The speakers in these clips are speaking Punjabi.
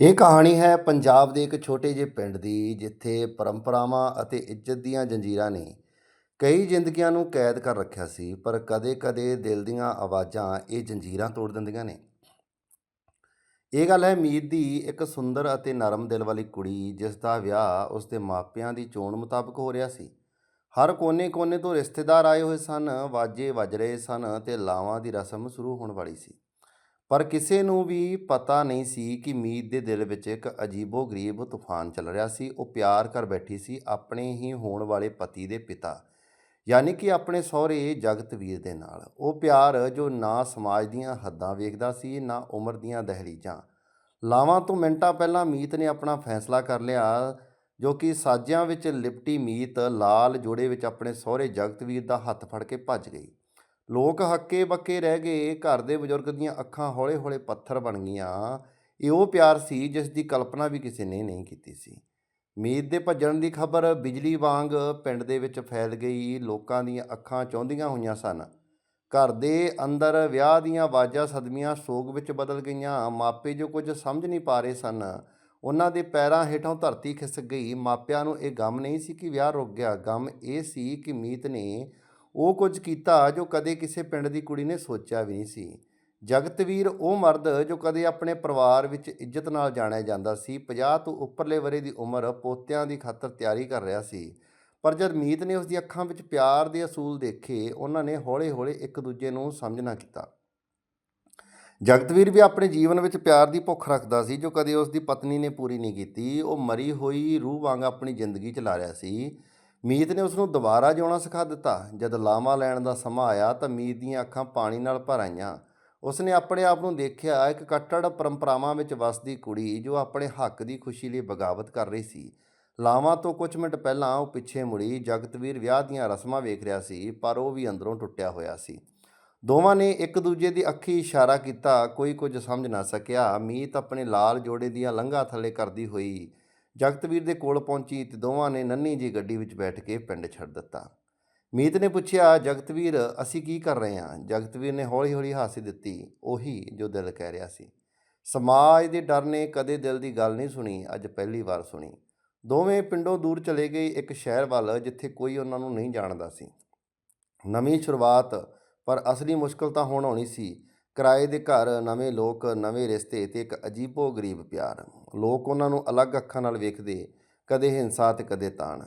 ਇਹ ਕਹਾਣੀ ਹੈ ਪੰਜਾਬ ਦੇ ਇੱਕ ਛੋਟੇ ਜਿਹੇ ਪਿੰਡ ਦੀ, ਜਿੱਥੇ ਪਰੰਪਰਾਵਾਂ ਅਤੇ ਇੱਜ਼ਤ ਦੀਆਂ ਜੰਜੀਰਾਂ ਨੇ ਕਈ ਜ਼ਿੰਦਗੀਆਂ ਨੂੰ ਕੈਦ ਕਰ ਰੱਖਿਆ ਸੀ, ਪਰ ਕਦੇ-ਕਦੇ ਦਿਲ ਦੀਆਂ ਆਵਾਜ਼ਾਂ ਇਹ ਜੰਜੀਰਾਂ ਤੋੜ ਦਿੰਦੀਆਂ ਨੇ। ਇਹ ਗੱਲ ਹੈ ਮੀਤ ਦੀ ਇੱਕ ਸੁੰਦਰ ਅਤੇ ਨਰਮ ਦਿਲ ਵਾਲੀ ਕੁੜੀ, ਜਿਸ ਦਾ ਵਿਆਹ ਉਸ ਦੇ ਮਾਪਿਆਂ ਦੀ ਚੋਣ ਮੁਤਾਬਕ ਹੋ ਰਿਹਾ ਸੀ। ਹਰ ਕੋਨੇ-ਕੋਨੇ ਤੋਂ ਰਿਸ਼ਤੇਦਾਰ ਆਏ ਹੋਏ ਸਨ, ਵਾਜੇ ਵੱਜ ਰਹੇ ਸਨ ਤੇ ਲਾਵਾਂ ਦੀ ਰਸਮ ਸ਼ੁਰੂ ਹੋਣ ਵਾਲੀ ਸੀ। ਪਰ ਕਿਸੇ ਨੂੰ ਵੀ ਪਤਾ ਨਹੀਂ ਸੀ ਕਿ ਮੀਤ ਦੇ ਦਿਲ ਵਿੱਚ ਇੱਕ ਅਜੀਬੋ-ਗਰੀਬ ਤੂਫਾਨ ਚੱਲ ਰਿਹਾ ਸੀ। ਉਹ ਪਿਆਰ ਕਰ ਬੈਠੀ ਸੀ ਆਪਣੇ ਹੀ ਹੋਣ ਵਾਲੇ ਪਤੀ ਦੇ ਪਿਤਾ, ਯਾਨੀ ਕਿ ਆਪਣੇ ਸਹੁਰੇ ਜਗਤਵੀਰ ਦੇ ਨਾਲ। ਉਹ ਪਿਆਰ ਜੋ ਨਾ ਸਮਾਜ ਦੀਆਂ ਹੱਦਾਂ ਵੇਖਦਾ ਸੀ, ਨਾ ਉਮਰ ਦੀਆਂ ਦਹਲੀਜ਼ਾਂ। ਲਾਵਾਂ ਤੋਂ ਮਿੰਟਾਂ ਪਹਿਲਾਂ ਮੀਤ ਨੇ ਆਪਣਾ ਫੈਸਲਾ ਕਰ ਲਿਆ, ਜੋ ਕਿ ਸਾਜਿਆਂ ਵਿੱਚ ਲਿਪਟੀ ਮੀਤ ਲਾਲ ਜੋੜੇ ਵਿੱਚ ਆਪਣੇ ਸਹੁਰੇ ਜਗਤਵੀਰ ਦਾ ਹੱਥ ਫੜ ਕੇ ਭੱਜ ਗਈ। ਲੋਕ ਹੱਕੇ ਬੱਕੇ ਰਹਿ ਗਏ, ਘਰ ਦੇ ਬਜ਼ੁਰਗ ਦੀਆਂ ਅੱਖਾਂ ਹੌਲੇ-ਹੌਲੇ ਪੱਥਰ ਬਣ ਗਈਆਂ। ਇਹ ਉਹ ਪਿਆਰ ਸੀ ਜਿਸ ਦੀ ਕਲਪਨਾ ਵੀ ਕਿਸੇ ਨੇ ਨਹੀਂ ਕੀਤੀ ਸੀ। ਮੀਤ ਦੇ ਭੱਜਣ ਦੀ ਖਬਰ ਬਿਜਲੀ ਵਾਂਗ ਪਿੰਡ ਦੇ ਵਿੱਚ ਫੈਲ ਗਈ। ਲੋਕਾਂ ਦੀਆਂ ਅੱਖਾਂ ਚੌਂਦੀਆਂ ਹੋਈਆਂ ਸਨ। ਘਰ ਦੇ ਅੰਦਰ ਵਿਆਹ ਦੀਆਂ ਆਵਾਜ਼ਾਂ ਸਦਮੀਆਂ ਸੋਗ ਵਿੱਚ ਬਦਲ ਗਈਆਂ। ਮਾਪੇ ਜੋ ਕੁਝ ਸਮਝ ਨਹੀਂ ਪਾ ਰਹੇ ਸਨ, ਉਹਨਾਂ ਦੇ ਪੈਰਾਂ ਹੇਠੋਂ ਧਰਤੀ ਖਿਸਕ ਗਈ। ਮਾਪਿਆਂ ਨੂੰ ਇਹ ਗਮ ਨਹੀਂ ਸੀ ਕਿ ਵਿਆਹ ਰੁਕ ਗਿਆ। ਗਮ ਇਹ ਸੀ ਕਿ ਮੀਤ ਨੇ ਉਹ ਕੁਝ ਕੀਤਾ ਜੋ ਕਦੇ ਕਿਸੇ ਪਿੰਡ ਦੀ ਕੁੜੀ ਨੇ ਸੋਚਿਆ ਵੀ ਨਹੀਂ ਸੀ। ਜਗਤਵੀਰ ਉਹ ਮਰਦ ਜੋ ਕਦੇ ਆਪਣੇ ਪਰਿਵਾਰ ਵਿੱਚ ਇੱਜ਼ਤ ਨਾਲ ਜਾਣਿਆ ਜਾਂਦਾ ਸੀ। 50 ਤੋਂ ਉੱਪਰਲੇ ਵਰੇ ਦੀ ਉਮਰ ਪੋਤਿਆਂ ਦੀ ਖਾਤਰ ਤਿਆਰੀ ਕਰ ਰਿਹਾ ਸੀ। ਪਰ ਜਦ ਮੀਤ ਨੇ ਉਸ ਦੀ ਅੱਖਾਂ ਵਿੱਚ ਪਿਆਰ ਦੇ ਅਸੂਲ ਦੇਖੇ, ਉਹਨਾਂ ਨੇ ਹੌਲੇ-ਹੌਲੇ ਇੱਕ ਦੂਜੇ ਨੂੰ ਸਮਝਣਾ ਕੀਤਾ। ਜਗਤਵੀਰ ਵੀ ਆਪਣੇ ਜੀਵਨ ਵਿੱਚ ਪਿਆਰ ਦੀ ਭੁੱਖ ਰੱਖਦਾ ਸੀ, ਜੋ ਕਦੇ ਉਸ ਦੀ ਪਤਨੀ ਨੇ ਪੂਰੀ ਨਹੀਂ ਕੀਤੀ। ਉਹ ਮਰੀ ਹੋਈ ਰੂਹ ਵਾਂਗ ਆਪਣੀ ਜ਼ਿੰਦਗੀ ਚਲਾ ਰਿਹਾ ਸੀ। ਮੀਤ ਨੇ ਉਸ ਨੂੰ ਦੁਬਾਰਾ ਜਿਉਣਾ ਸਿਖਾ ਦਿੱਤਾ। ਜਦ ਲਾਮਾ ਲੈਣ ਦਾ ਸਮਾਂ ਆਇਆ ਤਾਂ ਮੀਤ ਦੀਆਂ ਅੱਖਾਂ ਪਾਣੀ ਨਾਲ ਭਰ ਆਈਆਂ। ਉਸ ਨੇ ਆਪਣੇ ਆਪ ਨੂੰ ਦੇਖਿਆ, ਇੱਕ ਕੱਟੜ ਪਰੰਪਰਾਵਾਂ ਵਿੱਚ ਵਸਦੀ ਕੁੜੀ ਜੋ ਆਪਣੇ ਹੱਕ ਦੀ ਖੁਸ਼ੀ ਲਈ ਬਗਾਵਤ ਕਰ ਰਹੀ ਸੀ। ਲਾਵਾਂ ਤੋਂ ਕੁਝ ਮਿੰਟ ਪਹਿਲਾਂ ਉਹ ਪਿੱਛੇ ਮੁੜੀ, ਜਗਤਵੀਰ ਵਿਆਹ ਦੀਆਂ ਰਸਮਾਂ ਵੇਖ ਰਿਹਾ ਸੀ, ਪਰ ਉਹ ਵੀ ਅੰਦਰੋਂ ਟੁੱਟਿਆ ਹੋਇਆ ਸੀ। ਦੋਵਾਂ ਨੇ ਇੱਕ ਦੂਜੇ ਦੀ ਅੱਖੀ ਇਸ਼ਾਰਾ ਕੀਤਾ, ਕੋਈ ਕੁਝ ਸਮਝ ਨਾ ਸਕਿਆ। ਮੀਤ ਆਪਣੇ ਲਾਲ ਜੋੜੇ ਦੀਆਂ ਲੰਘਾਂ ਥੱਲੇ ਕਰਦੀ ਹੋਈ ਜਗਤਵੀਰ ਦੇ ਕੋਲ ਪਹੁੰਚੀ ਤੇ ਦੋਵਾਂ ਨੇ ਨੰਨੀ ਜੀ ਗੱਡੀ ਵਿੱਚ ਬੈਠ ਕੇ ਪਿੰਡ ਛੱਡ ਦਿੱਤਾ। ਮੀਤ ਨੇ ਪੁੱਛਿਆ, ਜਗਤਵੀਰ, ਅਸੀਂ ਕੀ ਕਰ ਰਹੇ ਹਾਂ? ਜਗਤਵੀਰ ਨੇ ਹੌਲੀ-ਹੌਲੀ ਹਾਸੀ ਦਿੱਤੀ। ਉਹੀ ਜੋ ਦਿਲ ਕਹਿ ਰਿਹਾ ਸੀ। ਸਮਾਜ ਦੇ ਡਰ ਨੇ ਕਦੇ ਦਿਲ ਦੀ ਗੱਲ ਨਹੀਂ ਸੁਣੀ, ਅੱਜ ਪਹਿਲੀ ਵਾਰ ਸੁਣੀ। ਦੋਵੇਂ ਪਿੰਡੋਂ ਦੂਰ ਚਲੇ ਗਏ ਇੱਕ ਸ਼ਹਿਰ ਵੱਲ, ਜਿੱਥੇ ਕੋਈ ਉਹਨਾਂ ਨੂੰ ਨਹੀਂ ਜਾਣਦਾ ਸੀ। ਨਵੀਂ ਸ਼ੁਰੂਆਤ, ਪਰ ਅਸਲੀ ਮੁਸ਼ਕਲ ਤਾਂ ਹੁਣ ਆਉਣੀ ਸੀ। ਕਿਰਾਏ ਦੇ ਘਰ ਨਵੇਂ ਲੋਕ, ਨਵੇਂ ਰਿਸ਼ਤੇ ਤੇ ਇੱਕ ਅਜੀਬੋ ਗਰੀਬ ਪਿਆਰ। ਲੋਕ ਉਹਨਾਂ ਨੂੰ ਅਲੱਗ ਅੱਖਾਂ ਨਾਲ ਵੇਖਦੇ, ਕਦੇ ਹਿੰਸਾ ਤੇ ਕਦੇ ਤਾਣ।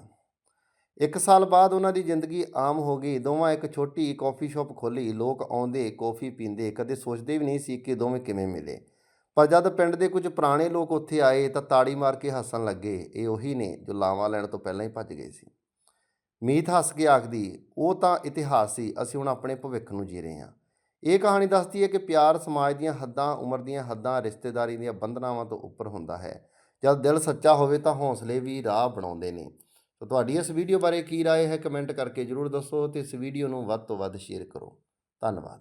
ਇੱਕ ਸਾਲ ਬਾਅਦ ਉਹਨਾਂ ਦੀ ਜ਼ਿੰਦਗੀ ਆਮ ਹੋ ਗਈ। ਦੋਵਾਂ ਇੱਕ ਛੋਟੀ ਕਾਫੀ ਸ਼ਾਪ ਖੋਲੀ ਲੋਕ ਆਉਂਦੇ, ਕੌਫੀ ਪੀਂਦੇ। ਕਦੇ ਸੋਚਦੇ ਵੀ ਨਹੀਂ ਸੀ ਕਿ ਦੋਵੇਂ ਕਿਵੇਂ ਮਿਲੇ। ਪਰ ਜਦ ਪਿੰਡ ਦੇ ਕੁਝ ਪੁਰਾਣੇ ਲੋਕ ਉੱਥੇ ਆਏ ਤਾਂ ਤਾੜੀ ਮਾਰ ਕੇ ਹੱਸਣ ਲੱਗੇ। ਇਹ ਉਹੀ ਨੇ ਜੋ ਲਾਵਾਂ ਲੈਣ ਤੋਂ ਪਹਿਲਾਂ ਹੀ ਭੱਜ ਗਏ ਸੀ। ਮੀਤ ਹੱਸ ਕੇ ਆਖਦੀ, ਉਹ ਤਾਂ ਇਤਿਹਾਸ ਸੀ। ਅਸੀਂ ਹੁਣ ਆਪਣੇ ਭਵਿੱਖ ਨੂੰ ਜੀ ਰਹੇ ਹਾਂ। ਇਹ ਕਹਾਣੀ ਦੱਸਦੀ ਹੈ ਕਿ ਪਿਆਰ ਸਮਾਜ ਦੀਆਂ ਹੱਦਾਂ ਉਮਰ ਦੀਆਂ ਹੱਦਾਂ ਰਿਸ਼ਤੇਦਾਰੀ ਦੀਆਂ ਬੰਧਨਾਵਾਂ ਤੋਂ ਉੱਪਰ ਹੁੰਦਾ ਹੈ ਜਦ ਦਿਲ ਸੱਚਾ ਹੋਵੇ ਤਾਂ ਹੌਸਲੇ ਵੀ ਰਾਹ ਬਣਾਉਂਦੇ ਨੇ ਤਾਂ ਤੁਹਾਡੀ ਇਸ ਵੀਡੀਓ ਬਾਰੇ ਕੀ رائے ਹੈ ਕਮੈਂਟ ਕਰਕੇ ਜਰੂਰ ਦੱਸੋ ਤੇ ਇਸ ਵੀਡੀਓ ਨੂੰ ਵੱਧ ਤੋਂ ਵੱਧ ਸ਼ੇਅਰ ਕਰੋ ਧੰਨਵਾਦ